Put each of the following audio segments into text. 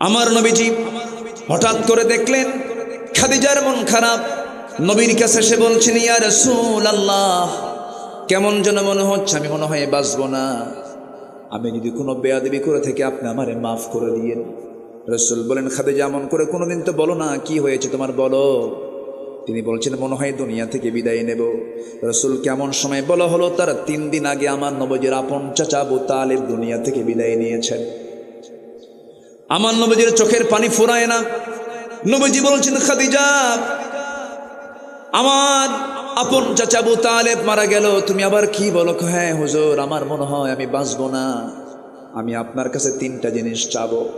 আমার নবীজি হঠাৎ করে দেখলেন, খাদিজার মন খারাপ। নবীর কাছে সে বলছেন, ইয়া রসুল আল্লাহ কেমন যেন মনে হচ্ছে আমি মনে হয় বাঁচবো না। আমি যদি কোনো বেয়াদবি করে থেকে, আপনি আমারে মাফ করে দিয়েন। রসুল বলেন, খাদিজা, এমন করে কোনোদিন তো বলো না, কি হয়েছে তোমার বলো। তিনি বলছেন, মনে হয় দুনিয়া থেকে বিদায় নেব। রসুল কেমন সময় বলা হলো, তার তিন দিন আগে আমার নবজের আপন চাচা আবু তালেব দুনিয়া থেকে বিদায় নিয়েছেন। আমার নবজির চোখের পানি ফুরায় না। নবজি বলছেন, খাদিজা, আমার আপন চাচা আবু তালেব মারা গেল। তুমি আবার কি বলো? হ্যাঁ হুজুর, আমার মনে হয় আমি বাঁচবো না। আমি আপনার কাছে তিনটা জিনিস চাবো।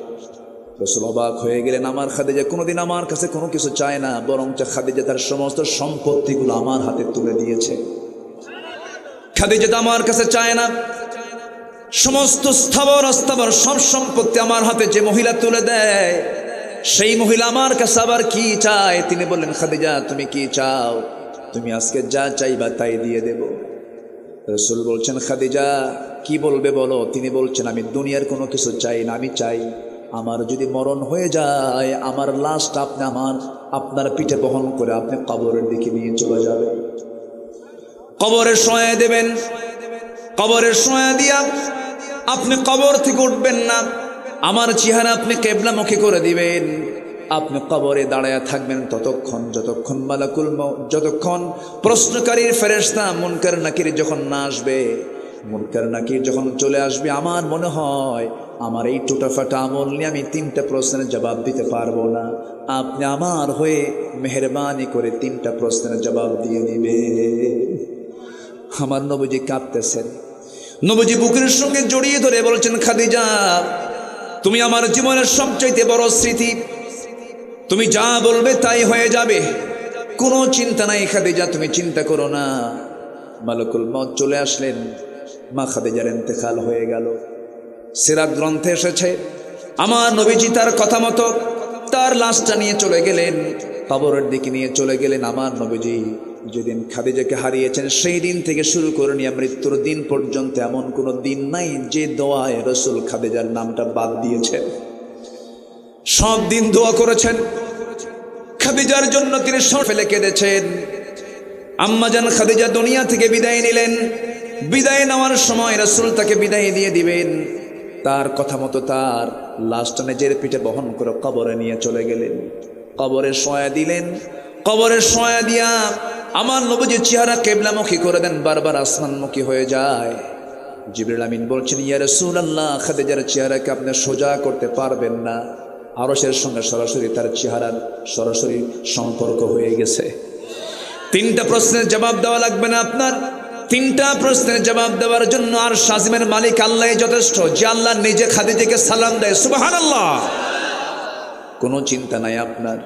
রসুল অবাক হয়ে গেলেন, আমার খাদিজা কোনোদিন আমার কাছে কোনো কিছু চায় না বরং খাদিজা তার সমস্ত সম্পত্তিগুলো আমার হাতে তুলে দিয়েছে। খাদিজা আমার কাছে চায় না। সমস্ত স্থাবর অস্থাবর সব সম্পত্তি আমার হাতে যে মহিলা তুলে দেয়, সেই মহিলা আমার কাছে আবার কি চায়? তিনি বললেন, খাদিজা, তুমি কি চাও? তুমি আজকে যা চাইবা তাই দিয়ে দেব। রসুল বলছেন, খাদিজা, কি বলবে বলো? তিনি বলছেন, আমি দুনিয়ার কোনো কিছু চাই না, আমি চাই আমার যদি মরণ হয়ে যায়, আমার লাস্ট আপনি আমার, আপনার পিঠে বহন করে আপনি কবরের দিকে নিয়ে চলে যাবেন। কবরের সহায় দেবেন, কবরের সহায় দিয়া আপনি কবর থেকে উঠবেন না। আমার চেহারা আপনি কেবলামুখী করে দিবেন। আপনি কবরে দাঁড়ায় থাকবেন ততক্ষণ, যতক্ষণ মালাকুল যতক্ষণ প্রশ্নকারীর ফেরেস্তা মুনকার নাকির যখন না আসবে, মুনকার নাকির যখন চলে আসবে, আমার মনে হয় আমার এই টোটাফাটা আমল নিয়ে আমি তিনটা প্রশ্নের জবাব দিতে পারব না। আপনি আমার হয়ে মেহরবানি করে তিনটা প্রশ্নের জবাব দিয়ে দিবে আমার নবজি কাঁদতেছেন। নবজি বুকের সঙ্গে জড়িয়ে ধরে বলছেন, খাদিজা, তুমি আমার জীবনের সবচাইতে বড় স্মৃতি। তুমি যা বলবে তাই হয়ে যাবে। কোনো চিন্তা নাই, খাদিজা, তুমি চিন্তা করো না। মালকুল মত চলে আসলেন। মা খাদিজার ইন্তেকাল হয়ে গেল। সিরাত গ্রন্থে এসেছে, আমার নবীজি তার কথা মতো তার লাশটা নিয়ে চলে গেলেন, কবরের দিকে নিয়ে চলে গেলেন আমার নবীজি। যেদিন খাদিজাকে হারিয়েছেন, সেই দিন থেকে শুরু করে নিয়ে মৃত্যুর দিন পর্যন্ত এমন কোনো দিন নাই যে দোয়ায় রসুল খাদিজার নামটা বাদ দিয়েছেন। সব দিন দোয়া করেছেন। খাদিজার জন্য তিনি সব ফেলে কেঁদেছেন। আম্মাজান খাদিজা দুনিয়া থেকে বিদায় নিলেন। বিদায় নেওয়ার সময় রসুল তাকে বিদায় দিয়ে দিবেন। তার কথা মতো তার লাশটা নিজের পিঠে বহন করে কবরে নিয়ে চলে গেলেন। কবরে সয়া দিলেন। কবরের সয়া দিয়া আমার নবজির চেহারা কেবলামুখী করে দেন, বারবার আসমানমুখী হয়ে যায়। জিবরুল আমিন বলছেন আল্লাহ খাদিজার চেহারাকে আপনি সোজা করতে পারবেন না। আরসের সঙ্গে সরাসরি তার চেহারার সরাসরি সম্পর্ক হয়ে গেছে। তিনটা প্রশ্নের জবাব দেওয়া লাগবে না আপনার? তিনটা প্রশ্নের জবাব দেওয়ার জন্য আর শাজিমের মালিক আল্লাহ যথেষ্ট, যে আল্লাহ নিজে খাদিজাকে সালাম দেয়। সুবাহান আল্লাহ কোনো চিন্তা নাই আপনার।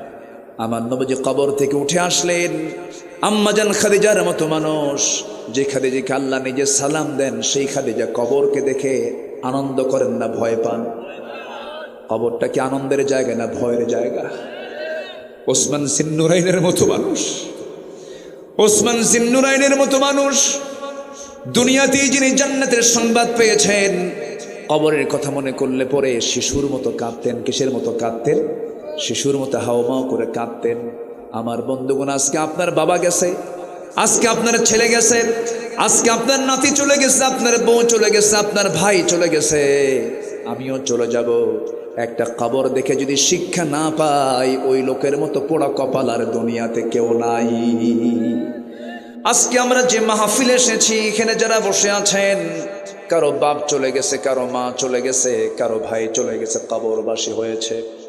আমার নবজি কবর থেকে উঠে আসলেন। আম্মাজান খাদিজার মতো মানুষ, যে খাদিজাকে আল্লাহ নিজে সালাম দেন, সেই খাদিজা কবরকে দেখে আনন্দ করেন না, ভয় পান। কবরটা কি আনন্দের জায়গা না ভয়ের জায়গা? ওসমান সিন্নুরাইনের মতো মানুষ। ওসমান সিন্নুরাইনের মতো মানুষ। দুনিয়াতেই যিনি জান্নাতের সংবাদ পেয়েছেন, কবরের কথা মনে করলে পরে শিশুর মতো কাঁদতেন, কিসের মতো কাঁদতেন? শিশুর মতো হাওমাও করে কাঁদতেন। আমার বন্ধুগণ, আজকে আপনার বাবা গেছে, আজকে আপনার ছেলে গেছে, আজকে আপনার নাতি চলে গেছে, আপনার বউ চলে গেছে, আপনার ভাই চলে গেছে। আমিও চলে যাব। একটা কবর দেখে যদি শিক্ষা না পাই, ওই লোকের মতো পোড়া কপাল আর দুনিয়াতে কেউ নাই। আজকে আমরা যে মাহফিল এসেছি, এখানে যারা বসে আছেন, কারও বাপ চলে গেছে, কারও মা চলে গেছে, কারও ভাই চলে গেছে, কবরবাসী হয়েছে।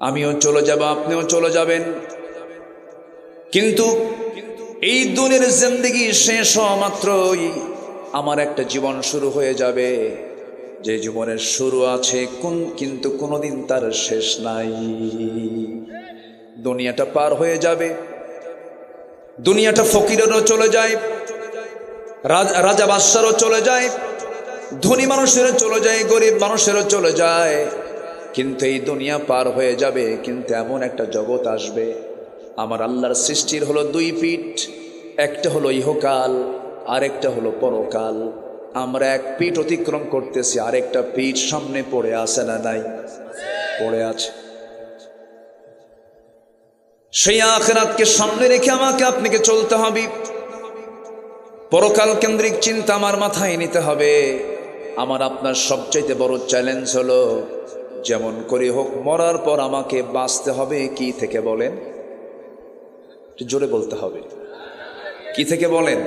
আমিও চলে যাব, আপনিও চলে যাবেন। কিন্তু এই দুনিয়ার জিন্দগি শেষ হওয়া মাত্রই আমার একটা জীবন শুরু হয়ে যাবে। যে জীবনের শুরু আছে, কোন কিন্তু কোনোদিন তার শেষ নাই। দুনিয়াটা পার হয়ে যাবে। দুনিয়াটা ফকিরেরও চলে যায়, রাজা বাদশারও চলে যায়, ধনী মানুষেরও চলে যায়, গরিব মানুষেরও চলে যায়। কিন্তু এই দুনিয়া পার হয়ে যাবে, কিন্তু এমন একটা জগৎ আসবে। আমার আল্লাহর সৃষ্টির হলো দুই পিঠ, একটা হলো ইহকাল, আরেকটা হলো পরকাল। আমরা এক পিঠ অতিক্রম করতেছি, আরেকটা পিঠ সামনে পড়ে আছে না নাই? পড়ে আছে। সেই আখেরাতকে সামনে রেখে আমাকে আপনাকে চলতে হবে। পরকাল কেন্দ্রিক চিন্তা আমার মাথায় নিতে হবে। আমার আপনার সবচাইতে বড় চ্যালেঞ্জ হলো যেমন করে হোক, মরার পর আমাকে বাঁচতে হবে, কি থেকে বলেন? জোরে বলতে হবে। কি থেকে বলেন?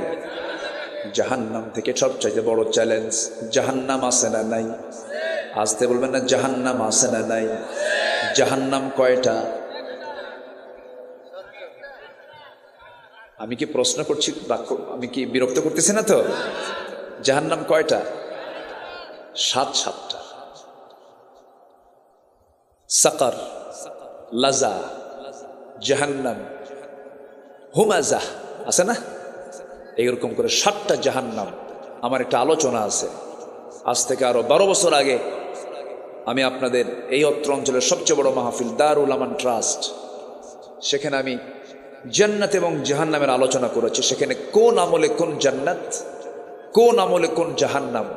জাহান্নাম থেকে সবচাইতে বড় চ্যালেঞ্জ জাহান্নাম আছে না নাই? আসতে বলবেন না, জাহান্নাম আছে না নাই? জাহান্নাম কয়টা? আমি কি প্রশ্ন করছি, বাক্য, আমি কি বিরক্ত করতেছি না তো? জাহান্নাম কয়টা? সাত সাতটা সাকার, লাজা, জাহান্নাম, হুমাজা, আছে না? এইরকম করে সাতটা জাহান্নাম। আমার একটা আলোচনা আছে। আজ থেকে আরও বারো বছর আগে আমি আপনাদের এই অত্র অঞ্চলের সবচেয়ে বড় মাহফিল দারুল আমান ট্রাস্ট, সেখানে আমি জান্নাত এবং জাহান্নামের আলোচনা করেছি। সেখানে কোন আমলে কোন জান্নাত, কোন আমলে কোন জাহান্নাম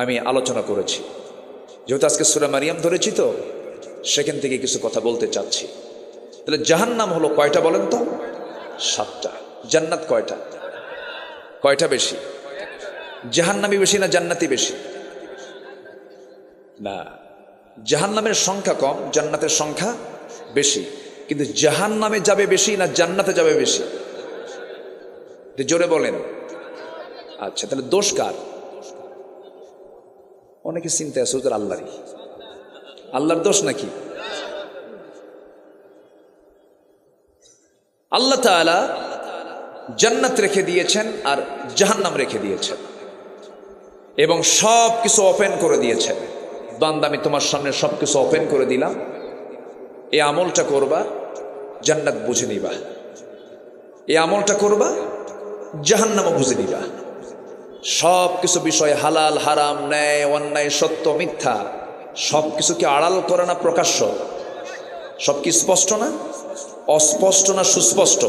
আমি আলোচনা করেছি। যেহেতু আজকে সুরা মারিয়াম ধরেছি তো সেখান থেকে কিছু কথা বলতে চাচ্ছি। তাহলে জাহান্নাম হলো কয়টা বলেন তো? সাতটা। জান্নাত কয়টা? কয়টা বেশি? জাহান্নামি বেশি না জান্নাতি বেশি? না। জাহান্নামের সংখ্যা কম, জান্নাতের সংখ্যা বেশি। কিন্তু জাহান্নামে যাবে বেশি না জান্নাতে যাবে বেশি? জোরে বলেন। আচ্ছা তাহলে দোষ কার? অনেকে চিন্তা আছে আল্লাহরই। আল্লাহর দোষ নাকি? আল্লাহ তাআলা জান্নাত রেখে দিয়েছেন আর জাহান্নাম রেখে দিয়েছেন। এবং সব কিছু ওপেন করে দিয়েছেন। বান্দা, আমি তোমার সামনে সব কিছু ওপেন করে দিলাম। এই আমলটা করবা, জান্নাত বুঝে নিবা। এই আমলটা করবা, জাহান্নামও বুঝে নিবা। সব কিছু বিষয় হালাল, হারাম, ন্যায়, অন্যায়, সত্য, মিথ্যা। সব কিছুকে আড়াল করে না প্রকাশ্য। সব কি স্পষ্ট না? অস্পষ্ট না সুস্পষ্ট?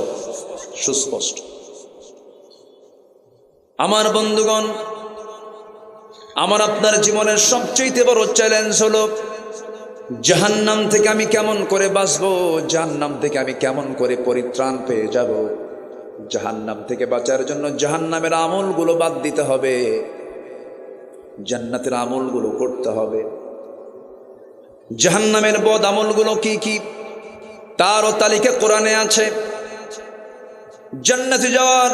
সুস্পষ্ট। আমার বন্ধুগণ, আমার আপনার জীবনের সবচেয়ে বড় চ্যালেঞ্জ হলো, জাহান্নাম থেকে আমি কেমন করে বাঁচবো, জাহান্নাম থেকে আমি কেমন করে পরিত্রাণ পেয়ে যাব? জাহান্নাম থেকে বাঁচার জন্য জাহান্নামের আমলগুলো বাদ দিতে হবে, জান্নাতের আমলগুলো করতে হবে। জাহান্নামের বদ আমলগুলো কি কি? তারও তালিকা কোরআনে আছে। জান্নাতে যাওয়ার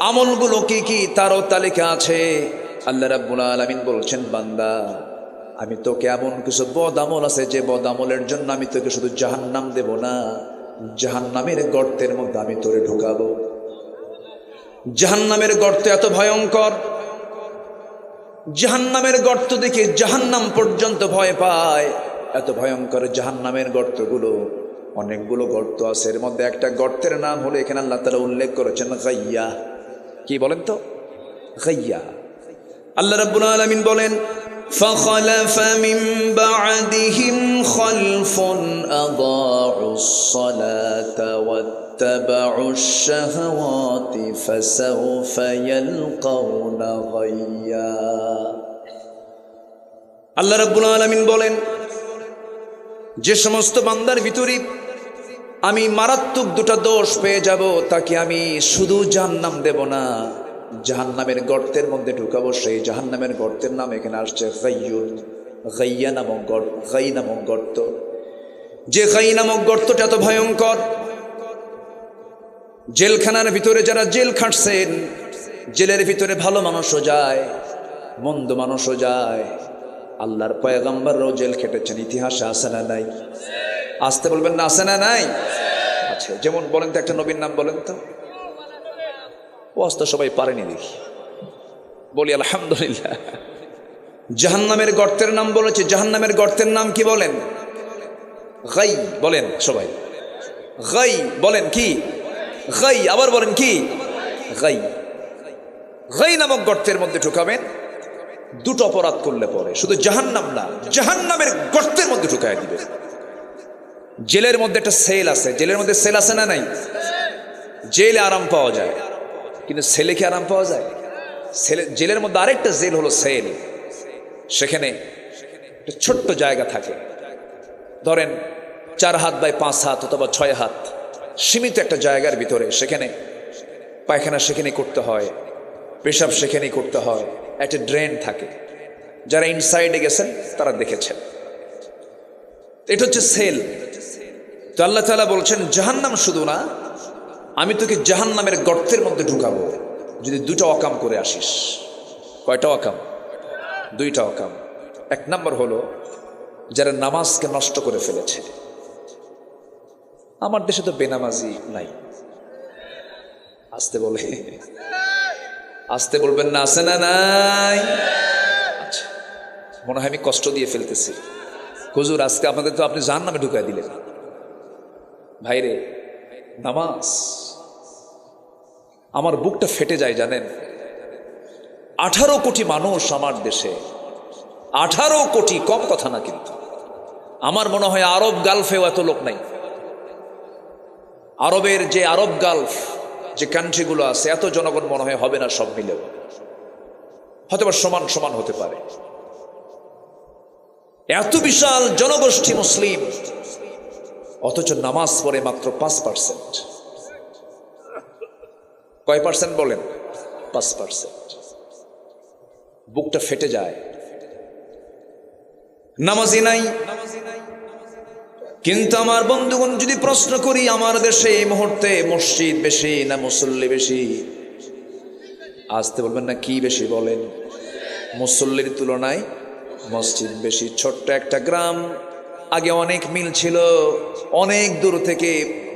আমলগুলো কি কি? তারও তালিকা আছে। আল্লাহ রাব্বুল আলামিন বলছেন, বান্দা, আমি তোকে এমন কিছু বদ আমল আছে যে বদ আমলের জন্য আমি তোকে শুধু জাহান্নাম দেব না, জাহান্নামের গর্তের মধ্যে আমি তোরে ঢুকাবো। জাহান্নামের গর্ত এত ভয়ঙ্কর। জাহান্নামের গর্ত দেখে জাহান্নাম পর্যন্ত ভয় পায়। এত ভয়ঙ্কর জাহান্নামের গর্তগুলো অনেকগুলো গর্ত আছে এর মধ্যে একটা গর্তের নাম হলো এখানে আল্লাহ তালা উল্লেখ করেছেন গাইয়া কি বলেন তো গাইয়া আল্লাহ রাব্বুল আলামিন বলেন فخلف من بعدهم خلف أضاعوا الصلاة واتبعوا الشهوات فسوف يلقون غيا আল্লাহ রাব্বুল আলামিন বলেন যে সমস্ত বান্দার ভিতরে আমি মারাত্মক দুটা দোষ পেয়ে যাব, তাকে আমি শুধু জাহান্নাম দেব না, জাহান্নামের গর্তের মধ্যে ঢুকাবো। সেই জাহান্নামের গর্তের নাম এখানে আসছে গাইয়ুন গাইয়া নামক গর্ত, গাই নামক গর্ত। যে গাই নামক গর্তটা এত ভয়ঙ্কর, জেলখানার ভিতরে যারা জেল খাটছেন, জেলের ভিতরে ভালো মানুষও যায়, মন্দ মানুষও যায়। আল্লাহর পয়গাম্বাররাও জেল খেটেছেন, ইতিহাসে আসে না নাই? আসতে বলবেন না আসে না নাই? আচ্ছা যেমন বলেন তো একটা নবীর নাম বলেন তো। ও আসতে সবাই পারেনি দেখি। বলি, আলহামদুলিল্লাহ। জাহান্নামের গর্তের নাম বলেছে, জাহান্নামের গর্তের নাম কি বলেন? গাই বলেন সবাই। গাই বলেন কি? গাই, আবার বলেন কি? গাই। গাই নামক গর্তের মধ্যে ঢুকাবেন। দুটো অপরাধ করলে পরে, শুধু জাহান্নাম না, জাহান্নামের গর্তের মধ্যে ঢুকায় দিবে। জেলের মধ্যে একটা সেল আছে। জেলের মধ্যে সেল আছে না নাই? জেলে আরাম পাওয়া যায়। কিন্তু ছেলে কি আরাম পাওয়া যায়? সেলে- জেলের মধ্যে আরেকটা জেল হলো সেল। সেখানে একটা ছোট্ট জায়গা থাকে। ধরেন, চার হাত বাই পাঁচ হাত অথবা ছয় হাত সীমিত একটা জায়গার ভিতরে সেখানে পায়খানা সেখানেই করতে হয়, পেশাব সেখানেই করতে হয়। একটা ড্রেন থাকে। যারা ইনসাইডে গেছেন, তারা দেখেছেন। এটা হচ্ছে সেল তো আল্লাহ তালা বলছেন, জাহান্নাম শুধু না, আমি তোকে জাহান্নামের গর্তের মধ্যে ঢুকাবো। যদি দুটো অকাম করে আসিস। কয়টা অকাম? দুইটা অকাম। এক নম্বর হলো, যারা নামাজকে নষ্ট করে ফেলেছে। আমার দেশে তো বেনামাজি নাই। আসতে বলে। আসতে বলবেন না, আছে না নাই? আচ্ছা মনে হয় আমি কষ্ট দিয়ে ফেলতেছি। হুজুর, আজকে আপনাদের তো আপনি জান নামে ঢুকাই দিলেন। ভাইরে, নামাজ, আমার বুকটা ফেটে যায় জানেন। আঠারো কোটি মানুষ আমার দেশে। আঠারো কোটি, কম কথা না কিন্তু। আমার মনে হয় আরব গালফেও এত লোক নাই। আরবের যে আরব গালফ যে কান্ট্রিগুলো আছে, এত জনগণ মনে হয় হবে না সব মিলেও। হয়তো সমান সমান হতে পারে। এত বিশাল জনগোষ্ঠী মুসলিম, অথচ নামাজ পড়ে মাত্র পাঁচ পার্সেন্ট কয় পার্সেন্ট বলেন? পাঁচ পার্সেন্ট বুকটা ফেটে যায়। নামাজি নাই। কিন্তু আমার বন্ধুগণ, যদি প্রশ্ন করি, আমার দেশে এই মুহূর্তে মসজিদ বেশি না মুসল্লি বেশি? আসতে বলবেন না, কি বেশি বলেন? মুসল্লির তুলনায় মসজিদ বেশি। ছোট্ট একটা গ্রাম, আগে অনেক মিল ছিল, অনেক দূর থেকে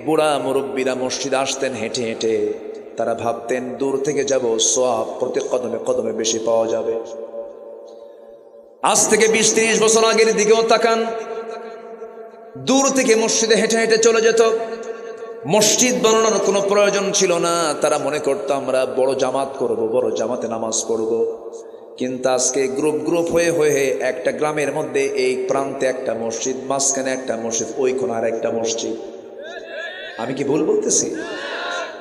বুড়া মুরব্বীরা মসজিদ আসতেন হেঁটে হেঁটে। তারা ভাবতেন, দূর থেকে যাব, সোয়াব প্রতি কদমে কদমে বেশি পাওয়া যাবে। আজ থেকে বিশ, তিরিশ বছর আগের দিকেও তাকান দূর থেকে মসজিদে হেঁটে হেঁটে চলে যেত। মসজিদ বানানোর কোনো প্রয়োজন ছিল না। তারা মনে করতো, আমরা বড় জামাত করব, বড় জামাতে নামাজ পড়ব। কিন্তু আজকে গ্রুপ গ্রুপ হয়ে হয়ে একটা গ্রামের মধ্যে এই প্রান্তে একটা মসজিদ, মাঝখানে একটা মসজিদ ওই কোনার একটা মসজিদ। আমি কি ভুল বলতেছি?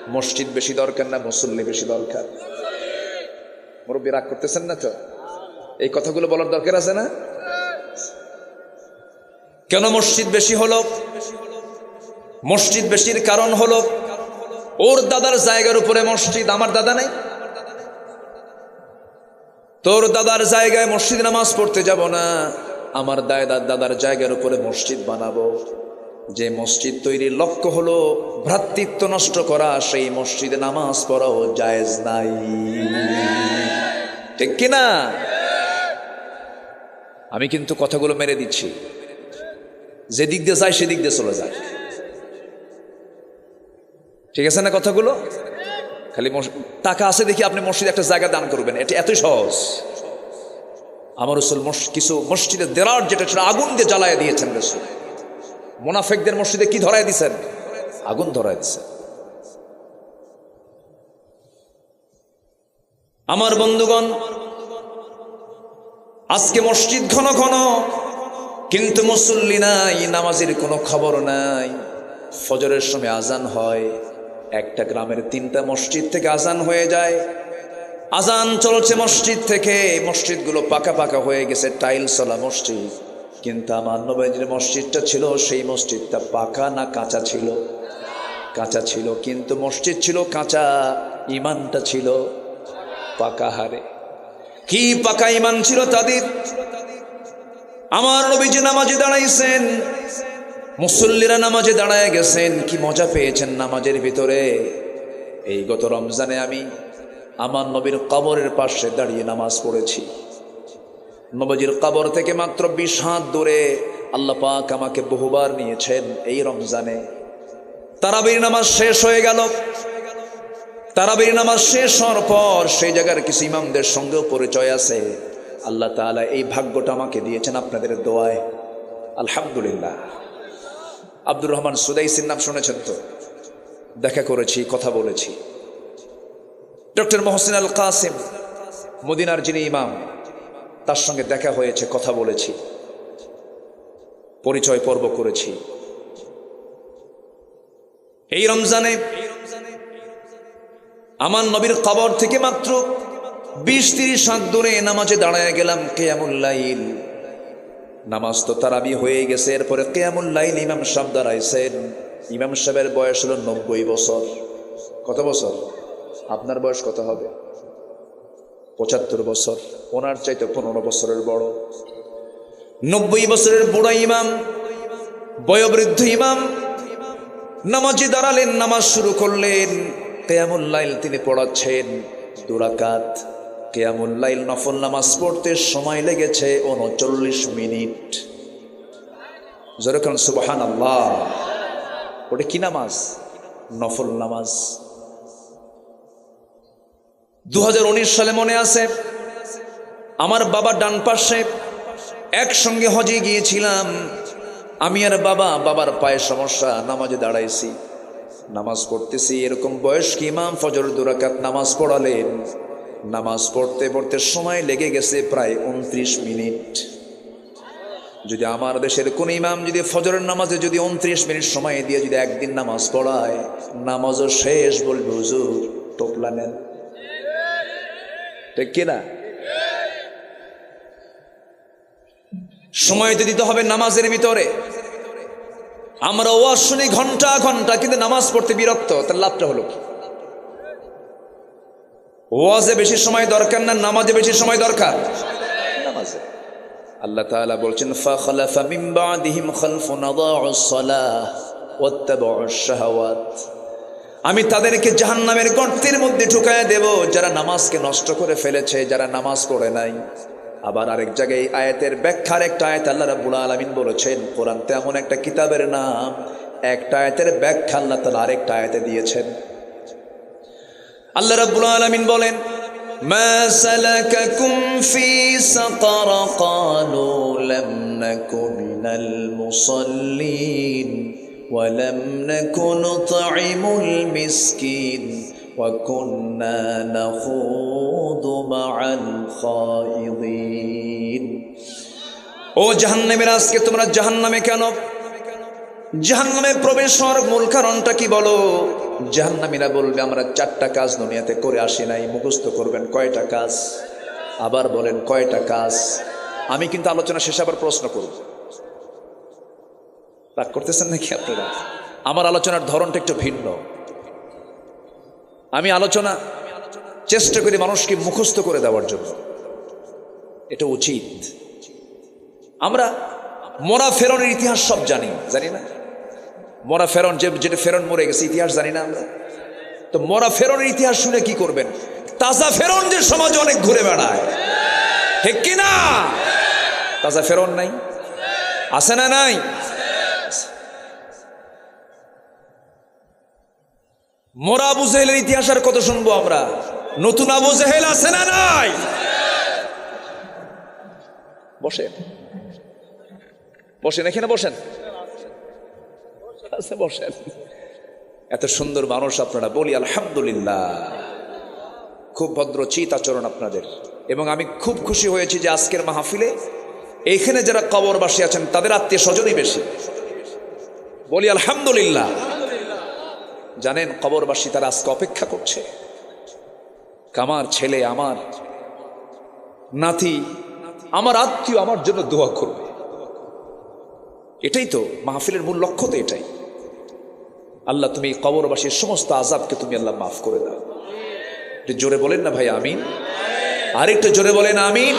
মসজিদ বেশি দরকার না, মুসল্লি বেশি দরকার? মুরব্বী রাগ করতেছেন না তো? এই কথাগুলো বলার দরকার আছে না? কেন মসজিদ বেশি হলো? মসজিদ বেশির কারণ হলো, ওর দাদার জায়গার উপরে মসজিদ, আমার দাদা নাই। তোর দাদার জায়গায় মসজিদ নামাজ পড়তে যাব না, আমার দায়দার দাদার জায়গার উপরে মসজিদ বানাবো। যে মসজিদ তৈরির লক্ষ্য হলো ভ্রাতৃত্ব নষ্ট করা, সেই মসজিদে নামাজ পড়াও জায়েজ নাই। ঠিক কিনা? আমি কিন্তু কথাগুলো মেরে দিচ্ছি। যে দিক দিয়ে যায় সেদিক দিয়ে চলে যায়। ঠিক আছে না কথাগুলো? খালি টাকা আছে দেখি আপনি মসজিদে একটা জায়গা দান করবেন, এটা এতই সহজ। আমার রসুল কিছু মসজিদের দেরার যেটা ছিল, আগুন দিয়ে জ্বালায় দিয়েছেন রসুল। মোনাফেকদের মসজিদে কি ধরায় দিছেন? আগুন ধরায় দিছেন। আমার বন্ধুগণ, আজকে মসজিদ ঘন ঘন কিন্তু মুসল্লি নাই, নামাজের কোনো খবর নাই। ফজরের সময় আজান হয়, একটা গ্রামের তিনটা মসজিদ থেকে আজান হয়ে যায়। আজান চলছে মসজিদ থেকে, মসজিদগুলো পাকা পাকা হয়ে গেছে টাইলসলা মসজিদ। কিন্তু আমার নবাইজের মসজিদটা ছিল, সেই মসজিদটা পাকা না কাঁচা ছিল? কাঁচা ছিল, কিন্তু মসজিদ ছিল কাঁচা, ইমানটা ছিল পাকা হারে। কি পাকা ইমান ছিল তাদের? আমার নবীজি নামাজে দাঁড়াইছেন। মুসল্লিরা নামাজে দাঁড়ায় গেছেন। কি মজা পেয়েছেন নামাজের ভিতরে। এই গত রমজানে আমি আমার নবীর কবরের পাশে দাঁড়িয়ে নামাজ পড়েছি। নবজির কবর থেকে মাত্র বিশ হাত দূরে আল্লাহ পাক আমাকে বহুবার নিয়েছেন এই রমজানে। তারাবির নামাজ শেষ হয়ে গেল। তারাবির নামাজ শেষ হওয়ার পর সেই জায়গার কিছু ইমামদের সঙ্গেও পরিচয় আছে। আল্লাহ তাআলা এই ভাগ্যটা আমাকে দিয়েছেন আপনাদের দোয়ায়। আলহামদুলিল্লাহ। আব্দুর রহমান সুদাইসির নাম শুনেছেন তো? দেখা করেছি, কথা বলেছি। ডক্টর মোহসিন আল কাসিম, মদিনার যিনি ইমাম, তার সঙ্গে দেখা হয়েছে, কথা বলেছি। পরিচয় পর্ব করেছি। এই রমজানে আমার নবীর কবর থেকে মাত্র বিশ তিরিশ হাত দূরে নামাজে দাঁড়ায় গেলাম কেয়ামুল্লাইল নামাজ তো তারাবি হয়ে গেছে, এরপরে কেয়ামুল্লাইল ইমাম সাহেব দাঁড়াইছেন। ইমাম সাহেবের বয়স হলো নব্বই বছর। কত বছর? আপনার বয়স কত হবে? পঁচাত্তর বছর। ওনার চাইতে পনেরো বছরের বড়। নব্বই বছরের বুড়া ইমাম, বয়োবৃদ্ধ ইমাম, নামাজে দাঁড়ালেন, নামাজ শুরু করলেন। কেয়ামুল্লাইল তিনি পড়াচ্ছেন দুরাকাত। কেয়ামুল্লাইল নফল নামাজ পড়তে সময় লেগেছে উনচল্লিশ মিনিট। যেরকম সুবাহান আল্লাহ ওটা কি নামাজ? নফল নামাজ। দুহাজার উনিশ সালে মনে আছে, আমার বাবা ডান পাশে একসঙ্গে হজে গিয়েছিলাম। আমি আর বাবা, বাবার পায়ে সমস্যা, নামাজে দাঁড়াইছি, নামাজ পড়তেছি। এরকম বয়স্ক ইমাম ফজর দুরাকাত নামাজ পড়ালেন। নামাজ পড়তে পড়তে সময় লেগে গেছে প্রায় উনত্রিশ মিনিট। যদি আমার দেশের কোন ইমাম যদি ফজরের নামাজে যদি উনত্রিশ মিনিট সময় দিয়ে যদি একদিন নামাজ পড়ায়, নামাজও শেষ বলবে, হুজুর টোপলা নেন। ঠিক কিনা সময় দিতে হবে নামাজের ভিতরে। আমরা ওয়াজ শুনি ঘণ্টা ঘণ্টা, কিন্তু নামাজ পড়তে বিরক্ত, তার লাভটা হলো কি? ওয়াজে বেশি সময় দরকার না নামাজে বেশি সময় দরকার? নামাজে। আল্লাহ তাআলা বলছেন ফাখলাফা মিন বাদিহিম খালফুন আদাউস সালাহ ওয়াত্তাবাউস শাহাওয়াত আমি তাদেরকে জাহান্নামের গর্তের মধ্যে ঢুকায় দেব, যারা নামাজকে নষ্ট করে ফেলেছে, যারা নামাজ পড়ে নাই। আবার আরেক জায়গায় আয়াতের ব্যাখ্যার একটা আয়াত আল্লাহ রাব্বুল আলামিন বলেছেন কোরআন তেমন একটা কিতাবের নাম, একটা আয়াতের ব্যাখ্যা আল্লাহ তাআলা আরেকটা আয়াতে দিয়েছেন। আল্লাহ রাব্বুল আলামিন বলেন মা সালাকাকুম ফি সাকার ক্বালু লাম নাকু মিনাল মুসাল্লিন ولم نكن نطعم المسكين وكنا نخوض مع الخائضين ও জাহান্নামের আজকে তোমরা জাহান্নামে কেন জাহান্নামে প্রবেশ হওয়ার মূল কারণটা কি বলো? জাহান্নামীরা বলবে, আমরা চারটা কাজ দুনিয়াতে করে আসি নাই, মুখস্থ করবেন, কয়টা কাজ? আবার বলেন, কয়টা কাজ? আমি কিন্তু আলোচনা শেষে আবার প্রশ্ন করব। রাগ করতেছেন নাকি আপনারা? আমার আলোচনার ধরনটা একটু ভিন্ন। আমি আলোচনা, চেষ্টা করি মানুষকে মুখস্থ করে দেওয়ার জন্য। এটা উচিত। আমরা মরা ফেরনের ইতিহাস সব জানি জানি না? মরা ফেরন, যে যেটা ফেরন মরে গেছে, ইতিহাস জানি না আমরা। তো মরা ফেরনের ইতিহাস শুনে কি করবেন? তাজা ফেরন যে সমাজে অনেক ঘুরে বেড়ায়। ঠিক কি না? তাজা ফেরন নাই। আছে না নাই? মোরা আবু জেহেলের ইতিহাস আর কত শুনব আমরা? নতুন আবু জেহেল আছে না নাই? বসেন। বসেন, এখানে বসেন। বসেন। এত সুন্দর মানুষ আপনারা, বলি আলহামদুলিল্লাহ। খুব ভদ্র চিত আচরণ আপনাদের। এবং আমি খুব খুশি হয়েছি যে আজকের মাহফিলে এইখানে যারা কবরবাসী আছেন, তাদের আত্মীয় স্বজনই বেশি। বলি আলহামদুলিল্লাহ। জানেন, কবরবাসী তারা আজকে অপেক্ষা করছে। কামার ছেলে, আমার নাতি, আমার আত্মীয় আমার জন্য দোয়া করবে। এটাই তো, মাহফিলের মূল লক্ষ্য তো এটাই। আল্লাহ, তুমি কবরবাসীর সমস্ত আজাবকে তুমি আল্লাহ মাফ করে দাও। জোরে বলেন না ভাই, আমিন? আরেকটু জোরে বলেন, আমিন?